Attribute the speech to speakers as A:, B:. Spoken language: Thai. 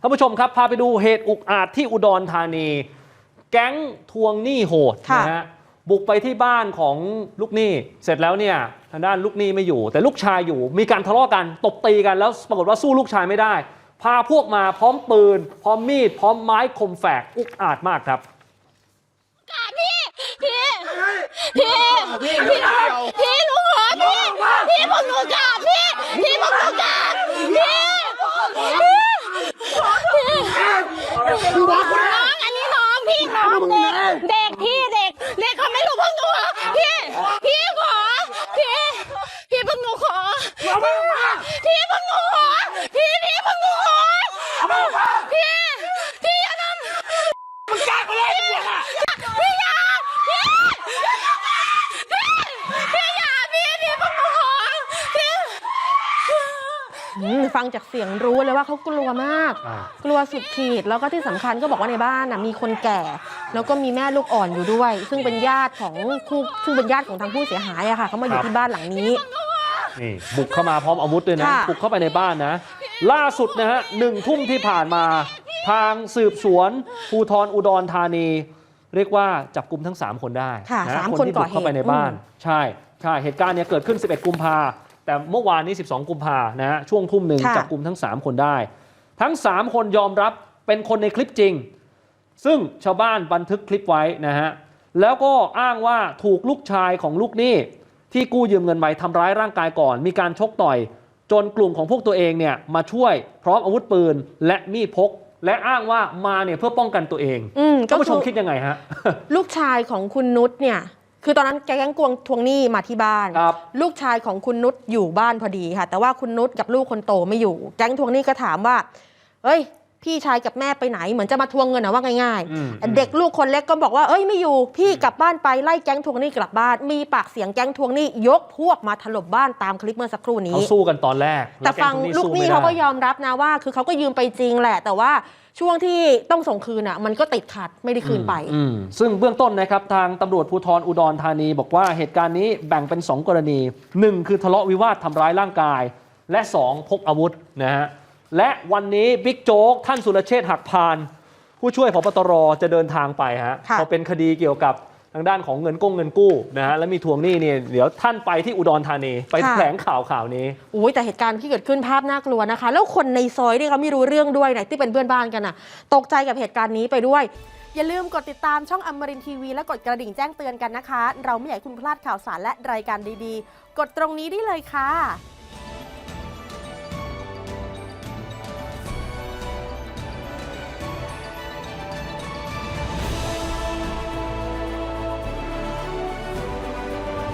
A: ท่านผู้ชมครับพาไปดูเหตุอุกอาจที่อุดรธานี แก๊งทวงหนี้โหด
B: ค่ะ
A: นะฮะบุกไปที่บ้านของลูกหนี้เสร็จแล้วเนี่ยทางด้านลูกหนี้ไม่อยู่ แต่ลูกชายอยู่ มีการทะเลาะกันตบตีกันแล้วปรากฏว่าสู้ลูกชายไม่ได้ พาพวกมาพร้อมปืน พร้อมมีด พร้อมไม้คมแฝกอุกอาจมากครับ
C: พี่ พี่ พี่ พี่ พี่หนูขอพี่ พี่พวกหนูกราบพี่ พี่พวกหนูกราบพี่ พี่น้องอันนี้น้องพี่น้องเด็ก เด็กพี่เด็ก เด็กเขาไม่รู้พวกหนูอะพี่ พี่ขอ พี่ พี่พวกหนูขอ พี่พวกหนูขอพี่พี่พวกหนูขอพี่พี่อย่าทำพี่อย่าพี่พี่พี่อย่าพี่พี่พวกหนูขอพี่
B: ฟังจากเสียงรู้เลยว่าเขากลัวมาก กลัวสุดขีดแล้วก็ที่สำคัญก็บอกว่าในบ้านน่ะมีคนแก่ แล้วก็มีแม่ลูกอ่อนอยู่ด้วย ซึ่งเป็นญาติของคู่ซึ่งเป็นญาติของทางผู้เสียหายอะค่ะเขามาอยู่ที่บ้านหลังนี้
A: นี่บุกเข้ามาพร้อมอาวุธด้วยนะ
B: ค่ะ
A: บุกเข้าไปในบ้านนะ ล่าสุดนะฮะหนึ่งทุ่มที่ผ่านมา ทางสืบสวนภูธรอุดรธานี เรียกว่าจับกลุ่มทั้ง 3 คนได้
B: ค่ะ
A: นะ
B: สาม
A: คน
B: คน
A: ที่
B: ก่
A: บุ
B: อกเหตุ
A: เข้าไปในบ้าน
B: อืม
A: ใช่ใช่เหตุการณ์เนี้ยเกิดขึ้น 11 กุมภาแต่เมื่อวานนี้ 12 กุมภานะฮะช่วงทุ่มหนึ่ง
B: ค่ะ
A: จับกลุ่มทั้ง 3 คนได้ ทั้ง 3 คนยอมรับเป็นคนในคลิปจริง ซึ่งชาวบ้านบันทึกคลิปไว้นะฮะ แล้วก็อ้างว่าถูกลูกชายของลูกหนี้ ที่กู้ยืมเงินไปทำร้ายร่างกายก่อน มีการชกต่อย จนกลุ่มของพวกตัวเองเนี่ยมาช่วยพร้อมอาวุธปืนและมีดพก และอ้างว่ามาเนี่ยเพื่อป้องกันตัวเอง
B: อืม
A: ท่านผู้ชม
B: ก็คือ
A: คิดยังไงฮะ
B: ลูกชายของคุณนุชเนี่ย คือตอนนั้นแก๊งกวงทวงหนี้มาที่บ้าน
A: ครับ
B: ลูกชายของคุณนุชอยู่บ้านพอดีค่ะ แต่ว่าคุณนุชกับลูกคนโตไม่อยู่ แก๊งทวงหนี้ก็ถามว่าเอ้ย พี่ชายกับแม่ไปไหนเหมือนจะมาทวงเงินนะว่าง่าย
A: อืม
B: ๆเด็กลูกคนเล็กก็บอกว่าเอ้ยไม่อยู่ พี่กลับบ้านไปไล่แก๊งทวงหนี้กลับบ้าน มีปากเสียงแก๊งทวงหนี้ยกพวกมาถล่มบ้านตามคลิปเมื่อสักครู่นี้
A: เขาสู้กันตอนแรก
B: แต่
A: ล้ว
B: ฟัง
A: ก๊ทว
B: ลูกหนี้
A: สู้ไม่
B: เขาก็
A: ได้
B: ยอมรับนะว่า คือเขาก็ยืมไปจริงแหละ แต่ว่าช่วงที่ต้องส่งคืนอะมันก็ติดขัดไม่ได้คืนไป
A: อืมซึ่งเบื้องต้นนะครับทางตำรวจภูธรอุดรธานี บอกว่าเหตุการณ์นี้แบ่งเป็น 2 กรณี 1 คือทะเลาะวิวาททำร้ายร่างกาย และ 2 พกอาวุธนะฮะ และวันนี้บิ๊กโจ๊กท่านสุรเชษฐ์หักพาน ผู้ช่วยพบตรจะเดินทางไปฮะ
B: ค่ะ
A: พอเป็นคดีเกี่ยวกับทางด้านของเงินก้งเงินกู้นะฮะและมีทวงหนี้เนี่ยเดี๋ยวท่านไปที่อุดรธานีไปแถลงข่าวข่าวนี้
B: โอ้ยแต่เหตุการณ์ที่เกิดขึ้นภาพน่ากลัวนะคะ แล้วคนในซอยที่เขาไม่รู้เรื่องด้วยเนี่ยที่เป็นเพื่อนบ้านกันน่ะ ตกใจกับเหตุการณ์นี้ไปด้วย อย่าลืมกดติดตามช่องอมรินทีวีและกดกระดิ่งแจ้งเตือนกันนะคะ เราไม่อยากให้คุณพลาดข่าวสารและรายการดีๆ กดตรงนี้ได้เลยค่ะ